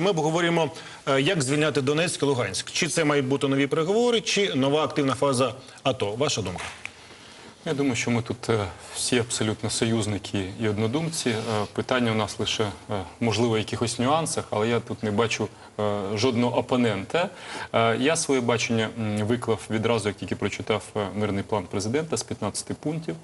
Ми обговорюємо, е, як звільняти Донецьк і Луганськ. Чи це мають бути нові переговори, чи нова активна фаза АТО? Ваша думка? Я думаю, що ми тут е, всі абсолютно союзники і однодумці. Е, Питання у нас лише можливо в якихось нюансах, але я тут не бачу жодного опонента. Я своє бачення виклав відразу, як тільки прочитав мирний план президента з 15 пунктів.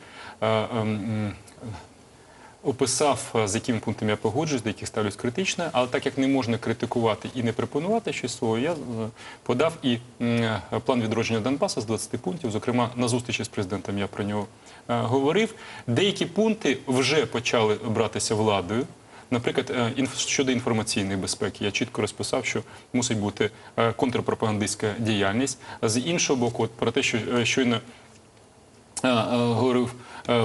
Описав, е, з яким пунктом я погоджуюсь, до яких ставлюсь критично, але так як не можна критикувати і не пропонувати щось свого, я е, подав і е, план відродження Донбаса з 20 пунктів. Зокрема, на зустрічі з президентом я про нього говорив. Деякі пункти вже почали братися владою. Наприклад, щодо інформаційної безпеки, я чітко розписав, що мусить бути контрпропагандистська діяльність. З іншого боку, от про те, що щойно говорив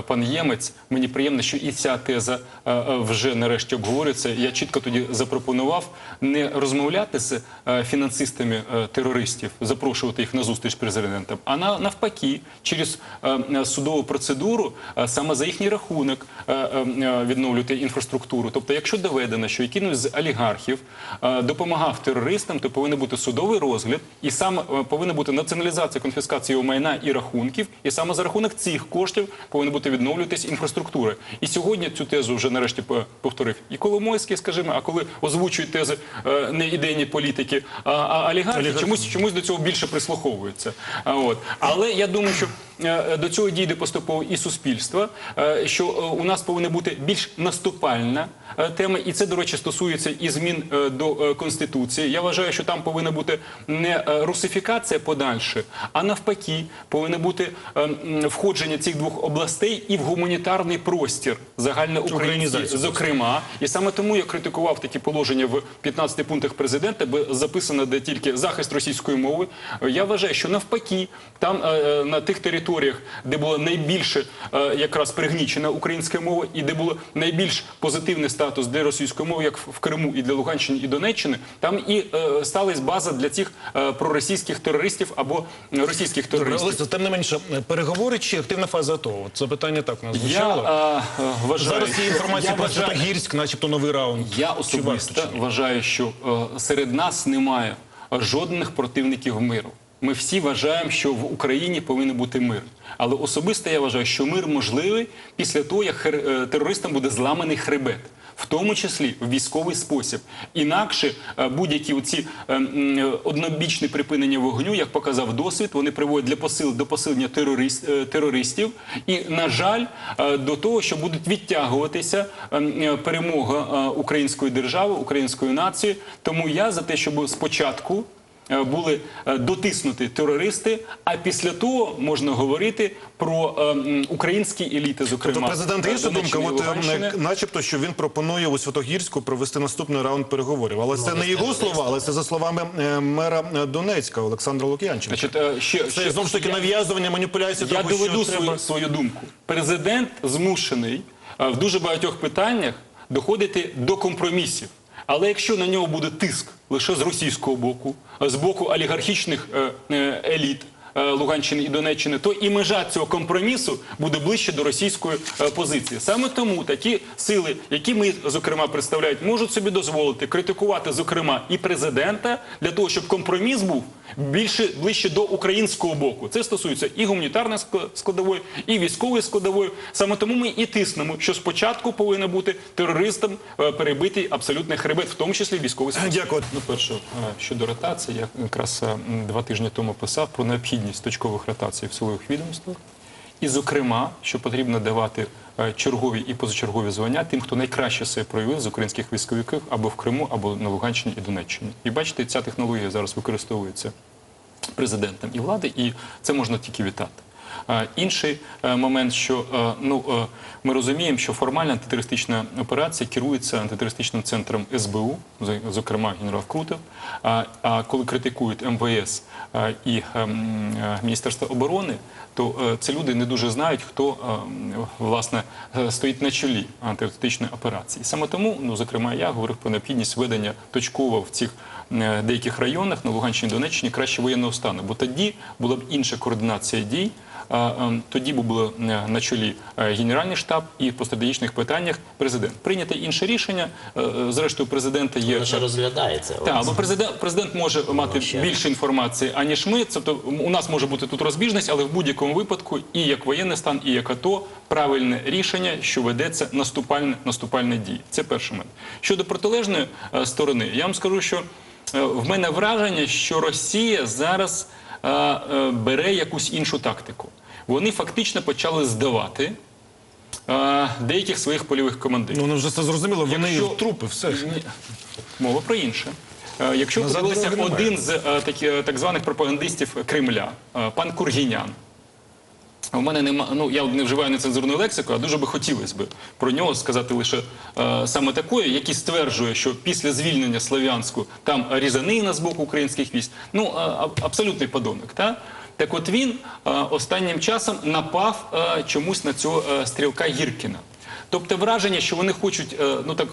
пан Ємець. Мені приємно, що і ця теза е, е, вже нарешті обговорюється. Я чітко тоді запропонував не розмовляти з е, фінансистами е, терористів, запрошувати їх на зустріч з президентом, а на- навпаки, через е, е, судову процедуру е, саме за їхній рахунок е, е, е, відновлювати інфраструктуру. Тобто, якщо доведено, що якийсь з олігархів е, допомагав терористам, то повинен бути судовий розгляд, і саме е, повинна бути націоналізація конфіскації його майна і рахунків, і саме за рахунок цих коштів повинна бути відновлюватись інфраструктура. І сьогодні цю тезу вже нарешті по- повторив і Коломойський, скажімо, а коли озвучують тези е, не ідейні політики, а, олігархи, чомусь чомусь до цього більше прислуховуються. От. Але я думаю, що до цього дійде поступово і суспільство, е, що е, у нас повинна бути більш наступальна е, тема, і це, до речі, стосується і змін е, до е, Конституції. Я вважаю, що там повинна бути не е, русифікація подальше, а навпаки, повинно бути е, входження цих двох областей і в гуманітарний простір загальноукраїнський, зокрема. І саме тому я критикував такі положення в 15 пунктах президента, бо записано де тільки захист російської мови. Е, Я вважаю, що навпаки, там е, е, на тих територіях, де було найбільше е, якраз пригнічена українська мова, і де було найбільш позитивний статус для російської мови, як в Криму і для Луганщини і Донеччини, там і е, сталася база для цих е, проросійських терористів або російських терористів. Олексій, тим не менше, переговори чи активна фаза АТО? Це питання так у нас Я звучало. е, е, вважаю, Зараз є інформація про Святогірськ, начебто новий раунд. Я особисто вважаю, що е, серед нас немає жодних противників миру. Ми всі вважаємо, що в Україні повинен бути мир. Але особисто я вважаю, що мир можливий після того, як е, терористам буде зламаний хребет. В тому числі в військовий спосіб. Інакше е, будь-які оці е, однобічні припинення вогню, як показав досвід, вони приводять для посил до посилення терорист, терористів. І, на жаль, до того, що будуть відтягуватися е, м, е, перемога української держави, української нації. Тому я за те, щоб спочатку. Е, Були е, дотиснуті терористи, а після того можна говорити про е, українські еліти, зокрема Тобто президента є е, думка, от, начебто, що він пропонує у Святогірську провести наступний раунд переговорів. Але це не його слова, але це за словами мера Донецька Олександра Лук'янченка. Ще, Це ще- знову ж таки нав'язування маніпуляції Я того, доведу що свою, треба... свою думку. Президент змушений в дуже багатьох питаннях доходити до компромісів. Але якщо на нього буде тиск лише з російського боку, з боку олігархічних е, е, еліт. Е, Луганщини і Донеччини, то і межа цього компромісу буде ближче до російської е, позиції. Саме тому такі сили, які ми зокрема представляють, можуть собі дозволити критикувати, зокрема, і президента для того, щоб компроміс був більше ближче до українського боку. Це стосується і гуманітарної ск- складової, і військової складової. Саме тому ми і тиснемо, що спочатку повинен бути терористам е, перебитий абсолютний хребет, в тому числі військовий. Дякую. Ну, перше, щодо ротації, я якраз два тижні тому писав про необхідність точкових ротацій в силових відомствах. І, зокрема, що потрібно давати е, чергові і позачергові звання тим, хто найкраще себе проявив з українських військовиків або в Криму, або на Луганщині і Донеччині. І бачите, ця технологія зараз використовується президентом і влади, і це можна тільки вітати. Е, Інший е, момент, що е, ну ми розуміємо, що формальна антитерористична операція керується антитерористичним центром СБУ, зокрема генерал Крутов. А, коли критикують МВС і ем, Міністерство оборони, то це люди не дуже знають, хто власне стоїть на чолі антитерористичної операції. Саме тому, ну зокрема, я говорив про необхідність ведення точково в цих деяких районах на Луганщині, Донеччині краще воєнного стану, бо тоді була б інша координація дій е, е, тоді би було е, на чолі е, Генеральний штаб і по стратегічних питаннях президент. Прийняти інше рішення. Е, е, Зрештою, президента є ще розглядається. так, або президент, президент може мати ще. більше інформації, аніж ми. Тобто у нас може бути тут розбіжність, але в будь-якому випадку, і як воєнний стан, і як АТО, правильне рішення, що ведеться наступальне, наступальне дії. Це перший момент. Щодо протилежної е, сторони, я вам скажу, що е, в мене враження, що Росія зараз е, е, бере якусь іншу тактику. Вони фактично почали здавати е, деяких своїх польових командирів. Ну, вони вже це зрозуміло, вони Якщо- трупи, все. Ні. Мова про інше. Е, Якщо подивитися один з е, такі, е, так званих пропагандистів Кремля, е, пан Кургінян. У мене нема, ну я не вживаю нецензурну лексику, а дуже би хотілося б про нього сказати лише е, саме такое, який стверджує, що після звільнення Слов'янську там різанина з боку українських військ. Ну е, абсолютний подонок. Та? Так от він е, останнім часом напав е, чомусь на цього е, стрілка Гіркіна. Тобто враження, що вони хочуть, е, ну так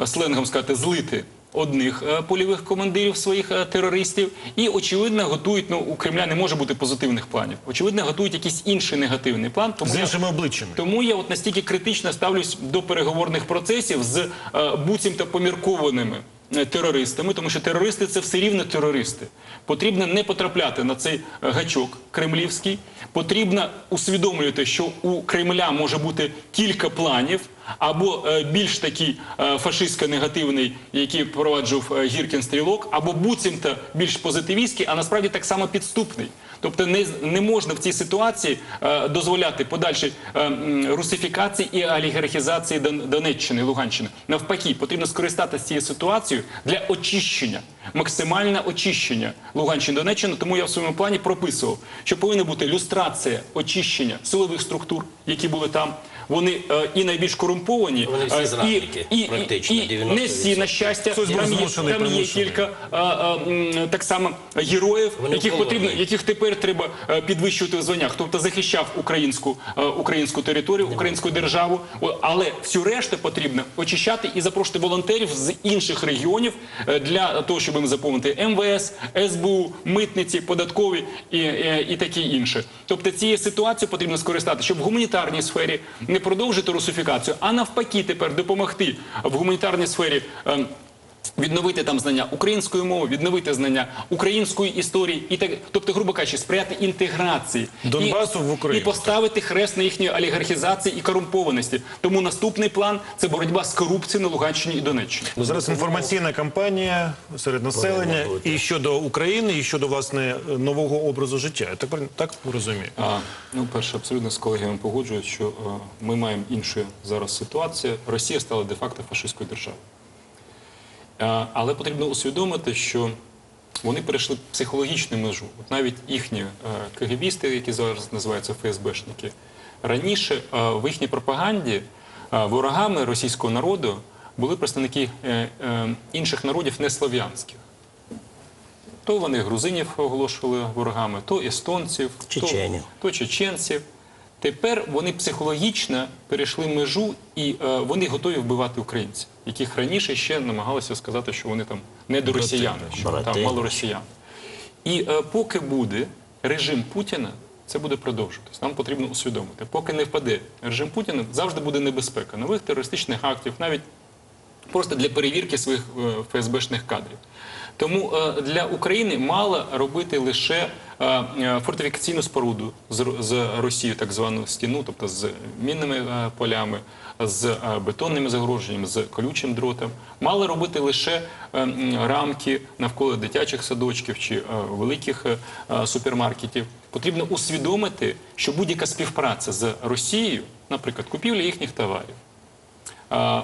е, сленгом сказати, злити одних е, польових командирів своїх е, терористів, і очевидно готують. Ну у Кремля не може бути позитивних планів. Очевидно, готують якийсь інший негативний план. Тому З іншими обличчями. тому я от настільки критично ставлюсь до переговорних процесів з е, буцімто поміркованими терористами, тому що терористи це все рівно терористи. Потрібно не потрапляти на цей е, гачок кремлівський. Потрібно усвідомлювати, що у Кремля може бути кілька планів. Або е, більш такий е, фашистсько-негативний, який впроваджував е, Гіркін стрілок, або буцімто більш позитивістський, а насправді так само підступний. Тобто не, не можна в цій ситуації е, дозволяти подальшій е, русифікації і олігархізації Дон- Донеччини, Луганщини. Навпаки, потрібно скористатися цією ситуацією для очищення, максимальне очищення Луганщини Донеччини. Тому я в своєму плані прописував, що повинна бути люстрація очищення силових структур, які були там. Вони е, і найбільш корумповані, Вони всі е, зрадники, і, і, практично, і, і 90%. не всі на щастя. Хтось був Там є, змушений, там є примушений. кілька е, е, м, так само героїв, Вони яких потрібно яких тепер треба е, підвищувати в званнях, тобто захищав українську, е, українську територію, українську державу. О, Але всю решту потрібно очищати і запрошувати волонтерів з інших регіонів е, для того, щоб їм заповнити МВС, СБУ, митниці, податкові і, е, і таке інше. Тобто цією ситуацією потрібно скористатися, щоб в гуманітарній сфері не продовжити русифікацію, а навпаки, тепер допомогти в гуманітарній сфері. ем, Відновити там знання української мови, відновити знання української історії, і так, тобто, грубо кажучи, сприяти інтеграції Донбасу і, в Україну. і поставити хрест на їхній олігархізації і корумпованості. Тому наступний план це боротьба з корупцією на Луганщині і Донеччині. Бо зараз інформаційна кампанія серед населення і щодо України, і щодо власне нового образу життя. Я так, так розумію. А, ну, перше, абсолютно з колегами погоджуюсь, що е, ми маємо іншу зараз ситуацію. Росія стала де-факто фашистською державою. Е, але потрібно усвідомити, що вони перейшли психологічну межу. От навіть їхні е, КГБісти, які зараз називаються ФСБшники, раніше е, в їхній пропаганді ворогами російського народу були представники інших народів неслов'янських. То вони грузинів оголошували ворогами, то естонців, Чеченів. то, то чеченців. Тепер вони психологічно перейшли межу і е, вони готові вбивати українців, яких раніше ще намагалися сказати, що вони там не до росіяни, що там мало росіян. І е, поки буде режим Путіна, це буде продовжуватись. Нам потрібно усвідомити. Поки не впаде режим Путіна, завжди буде небезпека нових терористичних актів, навіть просто для перевірки своїх е, ФСБшних кадрів. Тому е, для України мало робити лише е, фортифікаційну споруду з, Росією, так звану стіну, тобто з мінними полями, з бетонними загородженнями, з колючим дротом. Мало робити лише рамки навколо дитячих садочків чи великих супермаркетів. Потрібно усвідомити, що будь-яка співпраця з Росією, наприклад, купівля їхніх товарів. Е,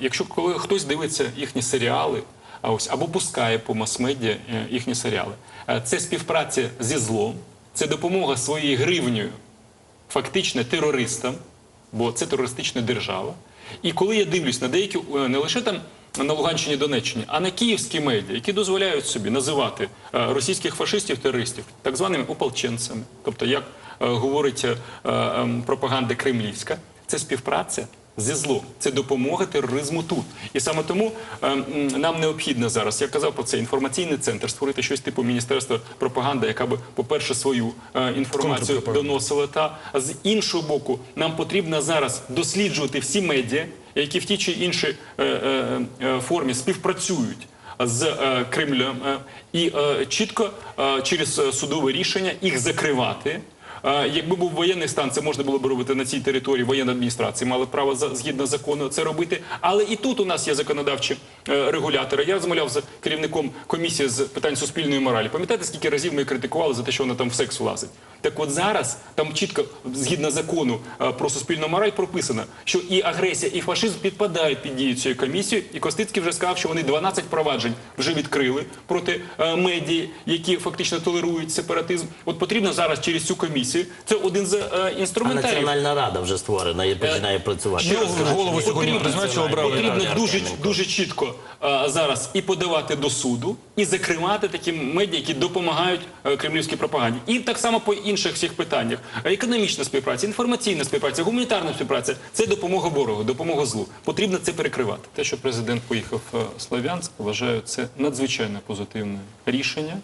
якщо коли хтось дивиться їхні серіали, ось або пускає по мас-медіа е, їхні серіали, е, це співпраця зі злом, це допомога своєю гривнею фактично терористам, бо це терористична держава. І коли я дивлюсь на деякі не лише там на Луганщині, Донеччині, а на київські медіа, які дозволяють собі називати російських фашистів терористів так званими ополченцями, тобто як говорить ем, пропаганда кремлівська, це співпраця зі злом. Це допомога тероризму тут. І саме тому е, нам необхідно зараз, я казав про це, інформаційний центр, створити щось типу Міністерства пропаганди, яка би, по-перше, свою е, інформацію доносила. Та а з іншого боку, нам потрібно зараз досліджувати всі медіа, які в тій чи іншій е, формі співпрацюють з е, Кремлем е, і е, чітко е, через судове рішення їх закривати. Якби був воєнний стан, це можна було б робити на цій території. Воєнна адміністрація мали право згідно закону це робити. Але і тут у нас є законодавчі е, регулятори. Я розмовляв з керівником комісії з питань суспільної моралі. Пам'ятаєте, скільки разів ми критикували за те, що вона там в секс влазить? Так от зараз там чітко, згідно закону е, про суспільну мораль, прописано, що і агресія, і фашизм підпадають під дію цієї комісії. І Костицький вже сказав, що вони 12 проваджень вже відкрили проти е, медії, які фактично толерують сепаратизм. От потрібно зараз через цю комісію. Це один з е, А інструментарів. Національна рада вже створена і починає працювати. Кажу, голову сьогодні потрібно- призначили, обрали. Потрібно дуже, дуже чітко а, зараз і подавати до суду, і закривати такі медіа, які допомагають е, кремлівській пропаганді. І так само по інших всіх питаннях: економічна співпраця, інформаційна співпраця, гуманітарна співпраця це допомога ворогу, допомога злу. Потрібно це перекривати. Те, що президент поїхав в Слов'янськ, вважаю, це надзвичайно позитивне рішення.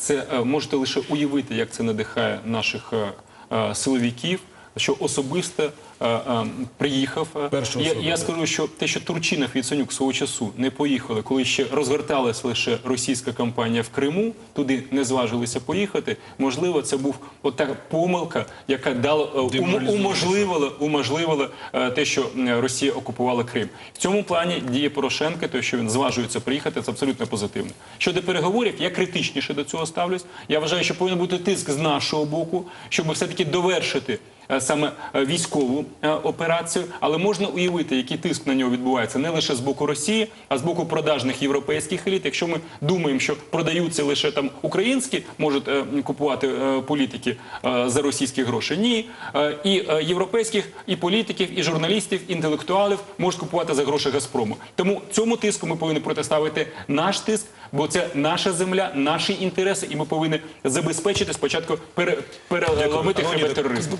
Це е, можете лише уявити, як це надихає наших е, е, силовиків. Що особисто е, е, приїхав. е, я, я скажу, що те, що Турчинов і Яценюк свого часу не поїхали, коли ще розгорталася лише російська кампанія в Криму, туди не зважилися поїхати. Можливо, це був ота помилка, яка дала ум- уможливила, уможливила е, те, що Росія окупувала Крим. В цьому плані діє Порошенка, те, що він зважується приїхати, це абсолютно позитивно. Щодо переговорів, я критичніше до цього ставлюсь. Я вважаю, що повинен бути тиск з нашого боку, щоб все-таки довершити е, саме е, військову е, операцію, але можна уявити, який тиск на нього відбувається не лише з боку Росії, а з боку продажних європейських еліт. Якщо ми думаємо, що продаються лише там українські, можуть е, купувати е, політики е, за російські гроші. Ні, Е, і е, європейських, і політиків, і журналістів, інтелектуалів можуть купувати за гроші Газпрому. Тому цьому тиску ми повинні протиставити наш тиск, бо це наша земля, наші інтереси, і ми повинні забезпечити спочатку пере, переломити хребет тероризму.